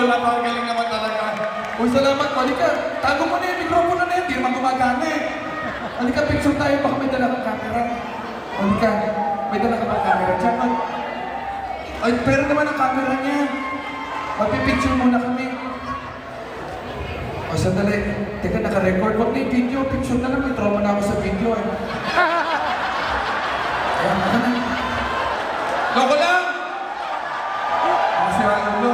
napakagaling naman talaga. Uy, salamat. Halika, tago mo na yung mikropono na yan. Di naman gumagana eh. Halika, picture tayo. Baka may dala kang camera. Halika, may dala ka bang camera? Tsaka, ay, pero naman ang camera niya. Magpipicture muna kami. O, sandali. Teka, naka-record. Huwag na yung video. Picture na lang. May trauma na ako sa video eh. Ayan, ano na. Loko lang! Ano si Ralo?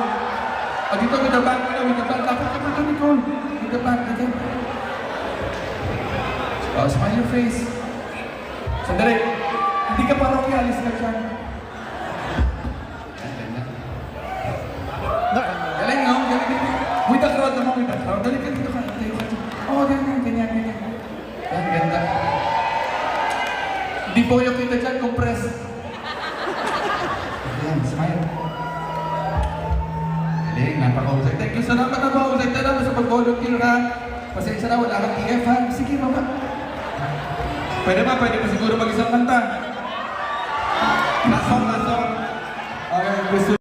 O, dito, with the back. With the back. Dapat ka ba Nicole? With the back. Dito. O, smile your face. Sandali. Hindi ka parang alis ka dyan. Galing, no? Galing, galing. With the crowd naman, with the crowd. Dali ka dito ka. Oo, ganyan, ganyan, ganyan. Yan, ganda. Hindi po yung kita dyan, compress. nga pa kausay. Thank you, salamat na kausay. Salamat sa pag-volunteer ha. Pasensya na, wala kang TF ha. Sige, mama. Pwede ba? Pwede ba siguro mag-isang kanta? Last song, last song. Okay, gusto